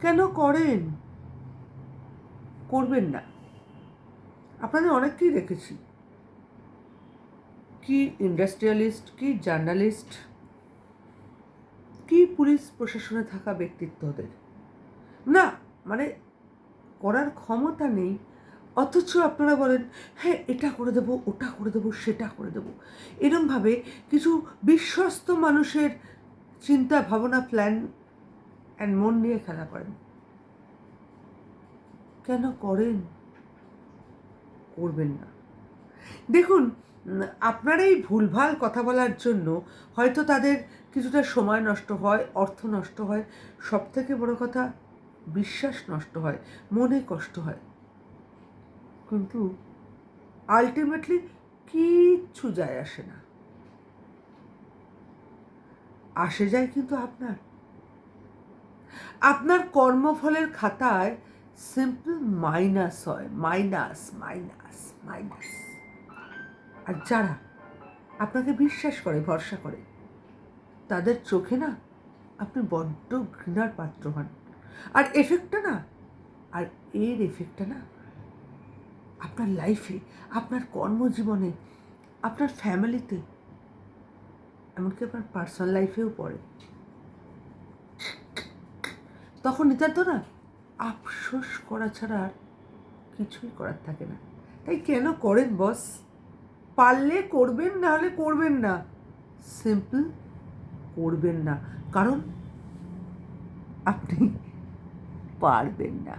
কেন করেন? করবেন না। আপনাদের অনেককেই দেখেছি। কি ইন্ডাস্ট্রিয়ালিস্ট, কি জার্নালিস্ট, কি পুলিশ প্রশাসনে থাকা ব্যক্তিত্বদের না মানে করার ক্ষমতা নেই। অথচ আপনারা বলেন হ্যাঁ এটা করে দেবো, ওটা করে দেবো, সেটা করে দেবো। এরমভাবে কিছু বিশ্বস্ত মানুষের চিন্তা, ভাবনা প্ল্যান অ্যান্ড মন নিয়ে খেলা করেন। কেন করেন? করবেন না। দেখুন, আপনার এই ভুলভাল কথা বলার জন্য হয়তো তাদের কিছুটা সময় নষ্ট হয়, অর্থ নষ্ট হয় সব থেকে বড় কথা বিশ্বাস নষ্ট হয়, মনে কষ্ট হয়। কিন্তু আলটিমেটলি কিচ্ছু যায় আসে না। আসে যায় কিন্তু আপনার। আপনার কর্মফলের খাতায় সিম্পল মাইনাস হয় মাইনাস মাইনাস মাইনাস আর যারা আপনাকে বিশ্বাস করে, ভরসা করে, তাদের চোখে না আপনি বড্ড ঘৃণার পাত্র হন। আর এফেক্টটা না, আর এর এফেক্টটা না আপনার লাইফে আপনার কর্মজীবনে, আপনার ফ্যামিলিতে এমনকি আপনার পার্সোনাল লাইফেও পড়ে। তখন না, আফসোস করা ছাড়া আর কিছুই করার থাকে না। তাই কেন করেন বস পারলে করবেন, না হলে করবেন না। সিম্পল করবেন না। কারণ আপনি পারবেন না।